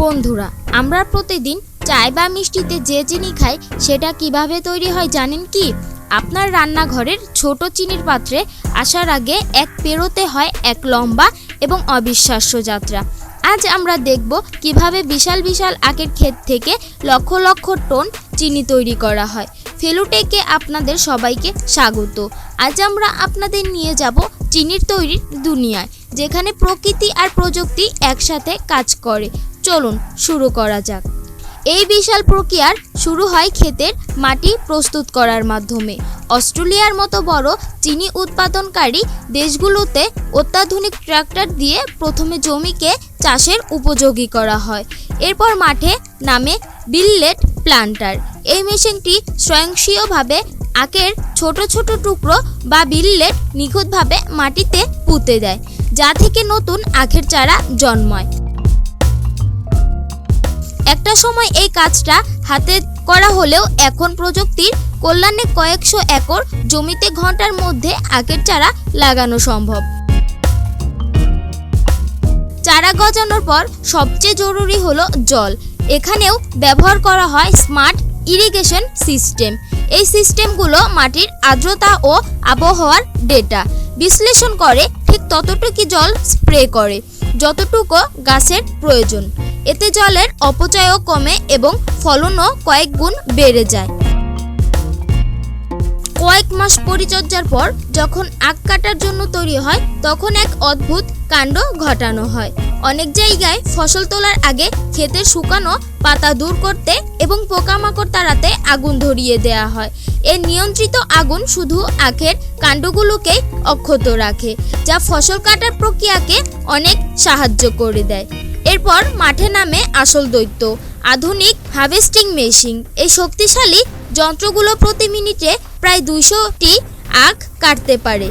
বন্ধুরা, আমরা প্রতিদিন চায় বা মিষ্টিতে যে চিনি খাই, সেটা কীভাবে তৈরি হয় জানেন কি? আপনার রান্নাঘরের ছোট চিনির পাত্রে আসার আগে এক পেরোতে হয় এক লম্বা এবং অবিশ্বাস্য যাত্রা। আজ আমরা দেখব কীভাবে বিশাল বিশাল আখের ক্ষেত থেকে লক্ষ লক্ষ টন চিনি তৈরি করা হয়। ফেলুটেকে আপনাদের সবাইকে স্বাগত। আজ আমরা আপনাদের নিয়ে যাব চিনির তৈরির দুনিয়ায়, যেখানে প্রকৃতি আর প্রযুক্তি একসাথে কাজ করে। চলুন শুরু করা যাক। এই বিশাল প্রক্রিয়ার শুরু হয় ক্ষেতের মাটি প্রস্তুত করার মাধ্যমে। অস্ট্রেলিয়ার মতো বড় চিনি উৎপাদনকারী দেশগুলোতে অত্যাধুনিক ট্রাক্টর দিয়ে প্রথমে জমিকে চাষের উপযোগী করা হয়। এরপর মাঠে নামে বিললেট প্লান্টার। এই মেশিনটি স্বয়ংক্রিয়ভাবে আখের ছোট ছোট টুকরো বা বিললেট নিখুঁতভাবে মাটিতে পুঁতে দেয়, যা থেকে নতুন আখের চারা জন্মায়। একটা সময় এই কাজটা হাতে করা হলেও এখন প্রযুক্তির কল্যাণে কয়েকশো একর জমিতে ঘণ্টার মধ্যে আখের চারা লাগানো সম্ভব। চারা গজানোর পর সবচেয়ে জরুরি হলো জল। এখানেও ব্যবহার করা হয় স্মার্ট ইরিগেশন সিস্টেম। এই সিস্টেমগুলো মাটির আর্দ্রতা ও আবহাওয়ার ডেটা বিশ্লেষণ করে ঠিক ততটুকু জল স্প্রে করে, যতটুকু গাছের প্রয়োজন। এতে জলের অপচয়ও কমে এবং ফলনও কয়েক গুণ বেড়ে যায়। কয়েক মাস পরিচর্যার পর যখন আখ কাটার জন্য তৈরি হয়, তখন এক অদ্ভুত কাণ্ড ঘটানো হয়। অনেক জায়গায় ফসল তোলার আগে ক্ষেতের শুকানো পাতা দূর করতে এবং পোকামাকড় তাড়াতে আগুন ধরিয়ে দেওয়া হয়। এর নিয়ন্ত্রিত আগুন শুধু আখের কাণ্ডগুলোকেই অক্ষত রাখে, যা ফসল কাটার প্রক্রিয়াকে অনেক সাহায্য করে দেয়। এরপর মাঠে নামে আসল দৈত্য, আধুনিক হার্ভেস্টিং মেশিন। এই শক্তিশালী যন্ত্রগুলো প্রতি মিনিটে প্রায় দুইশোটি আখ কাটতে পারে।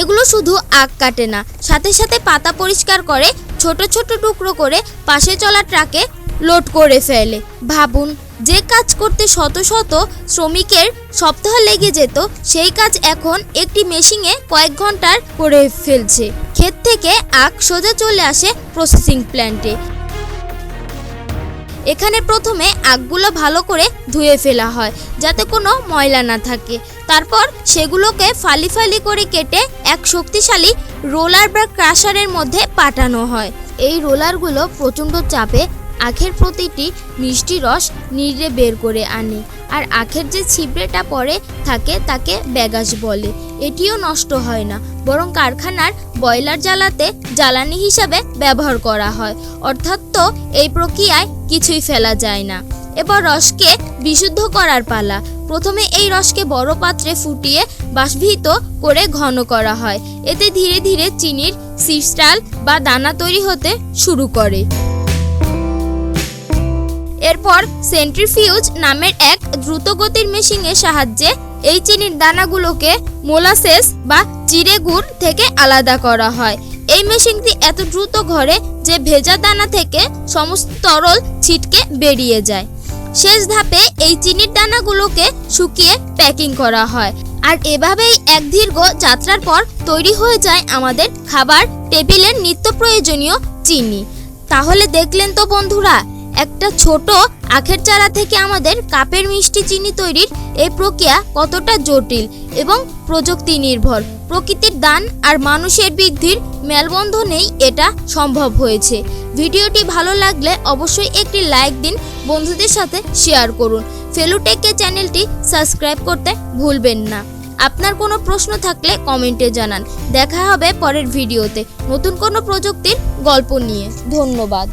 এগুলো শুধু আখ কাটে না, সাথে সাথে পাতা পরিষ্কার করে ছোট ছোট টুকরো করে পাশে চলা ট্রাকে লোড করে ফেলে। ভাবুন, যে কাজ করতে শত শত শ্রমিকের সপ্তাহ লেগে যেত, সেই কাজ এখন একটি মেশিনে কয়েক ঘণ্টার করে ফেলছে। ক্ষেত থেকে আখ সোজা চলে আসে প্রসেসিং প্ল্যান্টে এখানে প্রথমে আখগুলো ভালো করে ধুয়ে ফেলা হয়, যাতে কোনো ময়লা না থাকে। তারপর সেগুলোকে ফালি ফালি করে কেটে এক শক্তিশালী রোলার বা ক্রাশারের মধ্যে পাঠানো হয়। এই রোলারগুলো প্রচণ্ড চাপে আখের প্রতিটি মিষ্টি রস নিড়ে বের করে আনে। আর আখের যে ছিবড়েটা পড়ে থাকে তাকে ব্যাগাস বলে। এটিও নষ্ট হয় না, বরং কারখানার বয়লার জ্বালাতে জ্বালানি হিসাবে ব্যবহার করা হয়। অর্থাৎ তো এই প্রক্রিয়ায় কিছুই ফেলা যায় না। এবার রসকে বিশুদ্ধ করার পালা। প্রথমে এই রসকে বড় পাত্রে ফুটিয়ে বাষ্পীত করে ঘন করা হয়। এতে ধীরে ধীরে চিনির সিস্টাল বা দানা তৈরি হতে শুরু করে। এরপর সেন্ট্রিফিউজ নামের এক দ্রুতগতির মেশিনের সাহায্যে এই চিনির দানাগুলোকে মোলাসেস বা চিড়ে গুড় থেকে আলাদা করা হয়। এই মেশিনটি এত দ্রুত ঘরে যে ভেজা দানা থেকে সমস্ত তরল ছিটকে বেরিয়ে যায়। শেষ ধাপে এই চিনির দানাগুলোকে শুকিয়ে প্যাকিং করা হয়। আর এভাবেই এক দীর্ঘ যাত্রার পর তৈরি হয়ে যায় আমাদের খাবার টেবিলের নিত্য প্রয়োজনীয় চিনি। তাহলে দেখলেন তো বন্ধুরা একটা ছোট আখের চারা থেকে আমাদের কাপের মিষ্টি চিনি তৈরির এই প্রক্রিয়া কতটা জটিল এবং প্রযুক্তি নির্ভর প্রকৃতির দান আর মানুষের বৃদ্ধির মেলবন্ধনেই এটা সম্ভব হয়েছে। ভিডিওটি ভালো লাগলে অবশ্যই একটি লাইক দিন, বন্ধুদের সাথে শেয়ার করুন। ফেলুটেককে চ্যানেলটি সাবস্ক্রাইব করতে ভুলবেন না। আপনার কোনো প্রশ্ন থাকলে কমেন্টে জানান। দেখা হবে পরের ভিডিওতে। নতুন কোনো প্রযুক্তির গল্প নিয়ে। ধন্যবাদ।